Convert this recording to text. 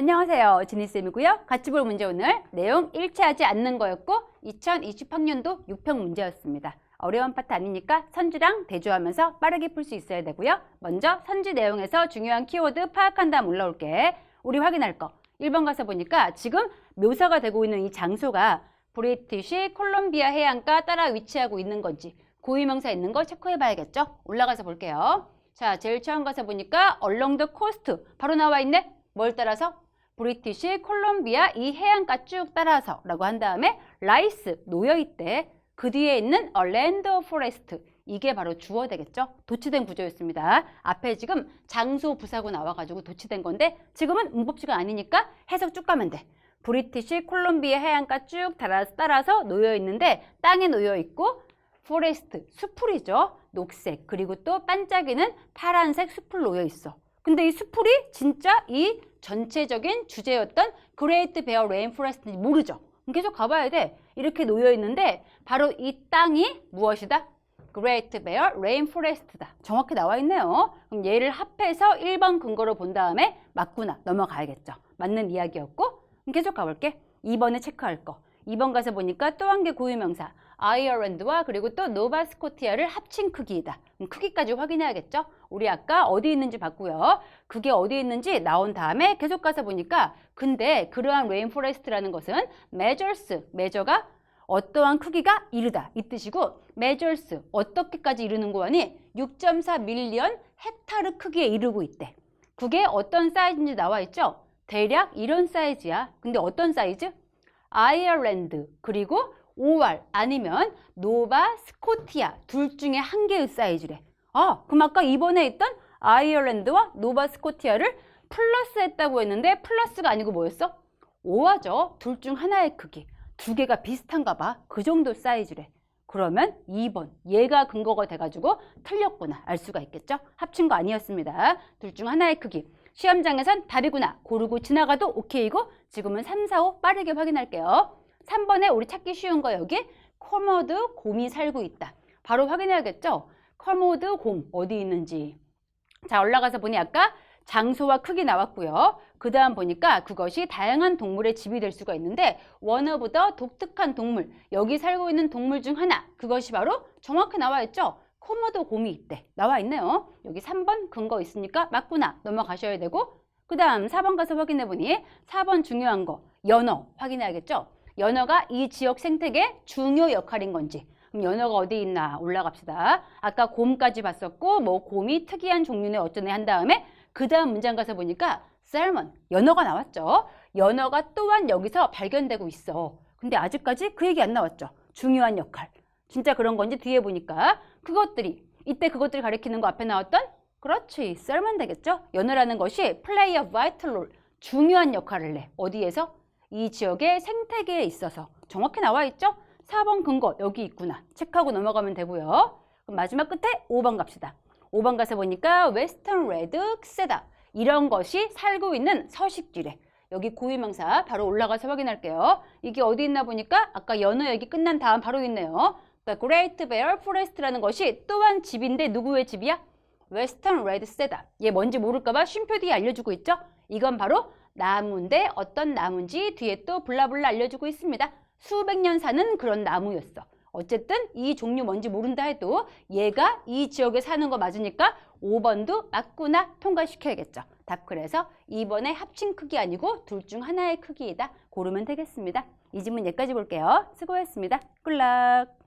안녕하세요. 지니쌤이고요. 같이 볼 문제 오늘 내용 일치하지 않는 거였고 2020학년도 6평 문제였습니다. 어려운 파트 아니니까 선지랑 대조하면서 빠르게 풀 수 있어야 되고요. 먼저 선지 내용에서 중요한 키워드 파악한 다음 올라올게. 우리 확인할 거. 1번 가서 보니까 지금 묘사가 되고 있는 이 장소가 브리티시 콜롬비아 해안가 따라 위치하고 있는 건지 고유명사 있는 거 체크해 봐야겠죠? 올라가서 볼게요. 자, 제일 처음 가서 보니까 얼렁 더 코스트 바로 나와 있네. 뭘 따라서? 브리티시 콜롬비아 이 해안가 쭉 따라서 라고 한 다음에 라이스 놓여있대. 그 뒤에 있는 얼랜드 포레스트 이게 바로 주어 되겠죠? 도치된 구조였습니다. 앞에 지금 장소 부사고 나와가지고 도치된 건데 지금은 문법지가 아니니까 해석 쭉 가면 돼. 브리티시 콜롬비아 해안가 쭉 따라서 놓여 있는데 땅에 놓여 있고 포레스트 수풀이죠. 녹색 그리고 또 반짝이는 파란색 수풀 놓여 있어. 근데 이 수풀이 진짜 이 전체적인 주제였던 그레이트 베어 레인 포레스트인지 모르죠. 계속 가봐야 돼. 이렇게 놓여 있는데 바로 이 땅이 무엇이다? 그레이트 베어 레인 포레스트다. 정확히 나와 있네요. 그럼 얘를 합해서 1번 근거로 본 다음에 맞구나 넘어가야겠죠. 맞는 이야기였고 계속 가볼게. 2번에 체크할 거. 2번 가서 보니까 또 한 개 고유명사. 아이어랜드와 그리고 또 노바스코티아를 합친 크기이다. 그럼 크기까지 확인해야겠죠? 우리 아까 어디 있는지 봤고요. 그게 어디 있는지 나온 다음에 계속 가서 보니까 근데 그러한 레인포레스트라는 것은 measures, measure가 어떠한 크기가 이르다 이 뜻이고 measures 어떻게까지 이르는 거 하니 6.4 밀리언 헥타르 크기에 이르고 있대. 그게 어떤 사이즈인지 나와 있죠? 대략 이런 사이즈야. 근데 어떤 사이즈? 아이얼랜드 그리고 5월 아니면 노바 스코티아 둘 중에 한 개의 사이즈래. 아, 그럼 아까 이번에 있던 아이얼랜드와 노바 스코티아를 플러스 했다고 했는데 플러스가 아니고 뭐였어? 5화죠. 둘 중 하나의 크기. 두 개가 비슷한가 봐. 그 정도 사이즈래. 그러면 2번 얘가 근거가 돼가지고 틀렸구나 알 수가 있겠죠? 합친 거 아니었습니다. 둘 중 하나의 크기. 시험장에선 답이구나 고르고 지나가도 오케이고 지금은 3, 4, 5 빠르게 확인할게요. 3번에 우리 찾기 쉬운 거 여기 커머드 곰이 살고 있다. 바로 확인해야겠죠? 커머드 곰 어디 있는지. 자 올라가서 보니 아까 장소와 크기 나왔고요. 그 다음 보니까 그것이 다양한 동물의 집이 될 수가 있는데 원어보다 독특한 동물 여기 살고 있는 동물 중 하나 그것이 바로 정확히 나와 있죠. 코모도 곰이 있대. 나와 있네요. 여기 3번 근거 있으니까 맞구나 넘어가셔야 되고 그 다음 4번 가서 확인해 보니 4번 중요한 거 연어 확인해야겠죠. 연어가 이 지역 생태계 중요 역할인 건지 그럼 연어가 어디 있나 올라갑시다. 아까 곰까지 봤었고 뭐 곰이 특이한 종류네 어쩌네 한 다음에 그 다음 문장 가서 보니까 셀먼 연어가 나왔죠. 연어가 또한 여기서 발견되고 있어. 근데 아직까지 그 얘기 안 나왔죠. 중요한 역할. 진짜 그런 건지 뒤에 보니까 그것들이 이때 그것들이 가리키는 거 앞에 나왔던 그렇지 셀먼 되겠죠. 연어라는 것이 플레이 어 바이틀 롤 중요한 역할을 해. 어디에서? 이 지역의 생태계에 있어서 정확히 나와 있죠? 4번 근거 여기 있구나. 체크하고 넘어가면 되고요. 그럼 마지막 끝에 5번 갑시다. 5번 가서 보니까 웨스턴 레드 크세다. 이런 것이 살고 있는 서식지래. 여기 고유명사 바로 올라가서 확인할게요. 이게 어디 있나 보니까 아까 연어 얘기 끝난 다음 바로 있네요. The Great Bear Forest라는 것이 또한 집인데 누구의 집이야? 웨스턴 레드 세다. 얘 뭔지 모를까 봐 쉼표 뒤에 알려주고 있죠? 이건 바로 나무인데 어떤 나무인지 뒤에 또 블라블라 알려주고 있습니다. 수백 년 사는 그런 나무였어. 어쨌든 이 종류 뭔지 모른다 해도 얘가 이 지역에 사는 거 맞으니까 5번도 맞구나 통과시켜야겠죠. 답 그래서 2번의 합친 크기 아니고 둘 중 하나의 크기이다. 고르면 되겠습니다. 이 질문 여기까지 볼게요. 수고했습니다. 꿀락.